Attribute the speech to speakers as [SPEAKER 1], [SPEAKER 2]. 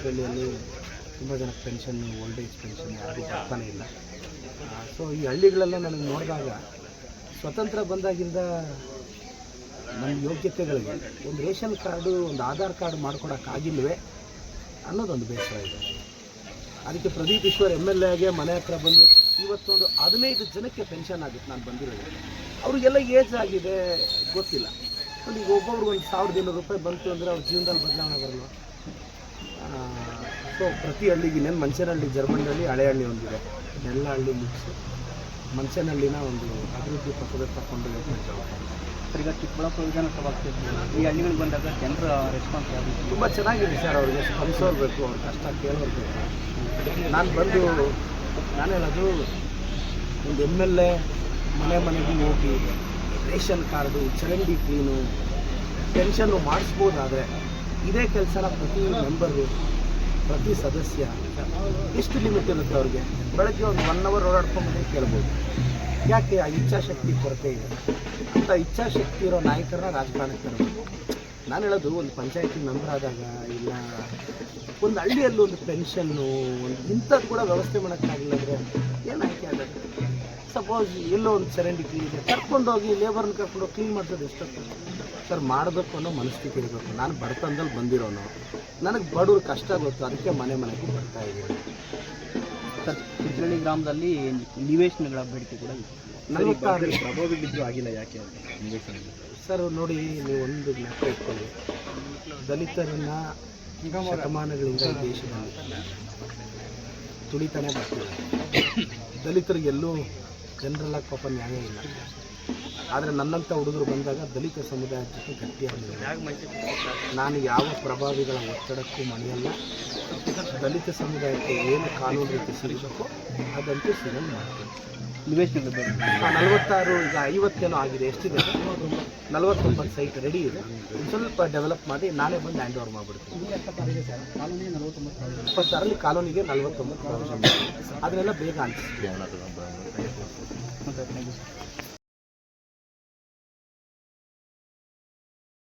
[SPEAKER 1] ದಾಸರಳ್ಳಿಯಲ್ಲಿ ತುಂಬ ಜನ pension old age pension ಯಾರಿಗೂ ಬರ್ತಾನೆ ಇಲ್ಲ. ಸೊ ಈ ಹಳ್ಳಿಗಳೆಲ್ಲ ನನಗೆ ನೋಡಿದಾಗ ಸ್ವತಂತ್ರ ಬಂದಾಗಿಂದ ನನ್ನ ಯೋಗ್ಯತೆಗಳಿಗೆ ಒಂದು ರೇಷನ್ ಕಾರ್ಡು, ಒಂದು ಆಧಾರ್ ಕಾರ್ಡ್ ಮಾಡ್ಕೊಡೋಕ್ಕಾಗಿಲ್ವೇ ಅನ್ನೋದೊಂದು ಬೇಸರ ಇದೆ. ಅದಕ್ಕೆ ಪ್ರದೀಪ್ ಈಶ್ವರ್ ಎಂ ಎಲ್ ಎಗೆ ಮನೆ ಹತ್ರ ಬಂದು ಇವತ್ತೊಂದು ಹದಿನೈದು ಜನಕ್ಕೆ ಪೆನ್ಷನ್ ಆಗುತ್ತೆ ನಾನು ಬಂದಿರೋದು. ಅವ್ರಿಗೆಲ್ಲ ಏಜ್ ಆಗಿದೆ, ಗೊತ್ತಿಲ್ಲ. ಒಂದು ಈಗ ಒಂದು ಸಾವಿರದ ಇನ್ನೂರು ರೂಪಾಯಿ ಬಂತು ಅಂದರೆ ಅವ್ರ ಜೀವನದಲ್ಲಿ ಬದಲಾವಣೆ ಬರಲ್ಲ ಸೊ ಪ್ರತಿ ಹಳ್ಳಿಗೆ ಇನ್ನೇನು ಮನ್ಸೇನಹಳ್ಳಿ ಜರ್ಮನಿಯಲ್ಲಿ ಹಳೆ ಹಳ್ಳಿ ಒಂದಿದೆ. ಎಲ್ಲ ಹಳ್ಳಿ ಮುಗಿಸಿ ಮಂಚೇನಹಳ್ಳಿನ ಒಂದು ಅಭಿವೃದ್ಧಿ ಪಥದ ತಗೊಂಡು
[SPEAKER 2] ಸರ್ ಈಗ ಚಿಕ್ಕಬಳ್ಳಾಪುರ ವಿಧಾನಸಭಾ ಕ್ಷೇತ್ರ ಈ ಹಳ್ಳಿಗಳಿಗೆ ಬಂದಾಗ ಜನರ ರೆಸ್ಪಾನ್ಸ್ ಯಾವುದು?
[SPEAKER 1] ತುಂಬ ಚೆನ್ನಾಗಿದೆ ಸರ್ ಅವ್ರಿಗೆ ಸ್ಪಂದಿಸೋರು ಬೇಕು ಅವ್ರ ಕಷ್ಟ ಕೇಳೋರು ಬೇಕು. ನಾನು ಬಂದು ನಾನು ಹೇಳೋದು ಒಂದು ಎಂ ಎಲ್ ಎ ಮನೆ ಮನೆಗೆ ಹೋಗಿ ರೇಷನ್ ಕಾರ್ಡು ಚರಂಡಿ ಕ್ಲೀನು ಪೆನ್ಷನ್ನು ಮಾಡಿಸ್ಬೋದಾದರೆ ಇದೇ ಕೆಲಸನ ಪ್ರತಿ ಮೆಂಬರು ಪ್ರತಿ ಸದಸ್ಯ, ಎಷ್ಟು ಲಿಮಿಟ್ ಇರುತ್ತೆ ಅವ್ರಿಗೆ? ಬೆಳಗ್ಗೆ ಒಂದು ಒನ್ ಅವರ್ ಓಡಾಡ್ಕೊಂಬಂದು ಕೇಳ್ಬೋದು. ಯಾಕೆ ಆ ಇಚ್ಛಾಶಕ್ತಿ ಕೊರತೆ ಇದೆ? ಅಂತ ಇಚ್ಛಾಶಕ್ತಿ ಇರೋ ನಾಯಕರನ್ನ ರಾಜಕಾರಣಕ್ಕೆ ತರಬೇಕು. ನಾನು ಹೇಳೋದು, ಒಂದು ಪಂಚಾಯತಿ ಮೆಂಬರ್ ಆದಾಗ ಇಲ್ಲ, ಒಂದು ಹಳ್ಳಿಯಲ್ಲಿ ಒಂದು ಪೆನ್ಷನ್ನು ಒಂದು ಇಂಥದ್ದು ಕೂಡ ವ್ಯವಸ್ಥೆ ಮಾಡೋಕ್ಕಾಗಿಲ್ಲ ಅಂದರೆ ಏನು ಆಯ್ಕೆ ಆಗುತ್ತೆ? ಸಪೋಸ್ ಎಲ್ಲೋ ಒಂದು ಚರಂಡಿ ಕ್ಲೀನ್ ಇದೆ ಕರ್ಕೊಂಡೋಗಿ ಲೇಬರ್ನ ಕರ್ಕೊಂಡು ಕ್ಲೀನ್ ಮಾಡಿಸೋದು ಎಷ್ಟೊತ್ತು? ಸರ್ ಮಾಡಬೇಕು ಅನ್ನೋ ಮನಸ್ಥಿತಿ ಇರಬೇಕು. ನಾನು ಬಡತನದಲ್ಲಿ ಬಂದಿರೋನು. ನನಗೆ ಬಡವ್ರ ಕಷ್ಟ ಗೊತ್ತು. ಅದಕ್ಕೆ ಮನೆ ಮನೆಗೂ ಬರ್ತಾ ಇದ್ದೀನಿ.
[SPEAKER 2] ಸರ್ ಚಿತ್ರಳ್ಳಿ ಗ್ರಾಮದಲ್ಲಿ ನಿವೇಶನಗಳ ಬೇಡಿಕೆ ಕೂಡ
[SPEAKER 1] ನಲವತ್ತಾರು
[SPEAKER 2] ಪ್ರಭಾವ ಬಿದ್ದು ಆಗಿಲ್ಲ ಯಾಕೆ ನಿವೇಶನ
[SPEAKER 1] ಸರ್ ನೋಡಿ ನೀವು ಒಂದು ಜ್ಞಾಪಕ ಇಟ್ಕೊಳ್ಳಿ. ದಲಿತರನ್ನ ಶತಮಾನಗಳಿಂದ ಈ ದೇಶದಲ್ಲಿ ತುಳಿತಾನೆ ಬರ್ತೀವಿ ದಲಿತರಿಗೆಲ್ಲೂ ಜನರಲ್ಲ ಪಾಪ ನ್ಯಾಯ ಇಲ್ಲ. ಆದರೆ ನನ್ನಂಥ ಹುಡುಗರು ಬಂದಾಗ ದಲಿತ ಸಮುದಾಯದ ಜೊತೆ ಗಟ್ಟಿಯಾಗಿದೆ ನಾನು ಯಾವ ಪ್ರಭಾವಿಗಳ ಒತ್ತಡಕ್ಕೂ ಮಣಿಯಲ್ಲ. ದಲಿತ ಸಮುದಾಯಕ್ಕೆ ಏನು ಕಾನೂನು ರೀತಿ ಸಿಗಬೇಕೋ ಅದಂತೂ ಸಿಗಲು ಮಾಡ್ತೀನಿ.
[SPEAKER 2] ನಿವೇಶನಗಳ
[SPEAKER 1] ನಲವತ್ತಾರು, ಈಗ ಐವತ್ತೇನೋ ಆಗಿದೆ, ಎಷ್ಟಿದೆ? ನಲವತ್ತೊಂಬತ್ತು ಸೈಟ್ ರೆಡಿ ಇದೆ. ಸ್ವಲ್ಪ ಡೆವಲಪ್ ಮಾಡಿ ನಾಳೆ ಬಂದು ಹ್ಯಾಂಡ್ ಓವರ್ ಮಾಡಿಬಿಡ್ತೀನಿ. ಇಪ್ಪತ್ತಾರಲ್ಲಿ ಕಾಲೋನಿಗೆ ನಲವತ್ತೊಂಬತ್ತು ಅದನ್ನೆಲ್ಲ ಬೇಗ
[SPEAKER 2] ಯು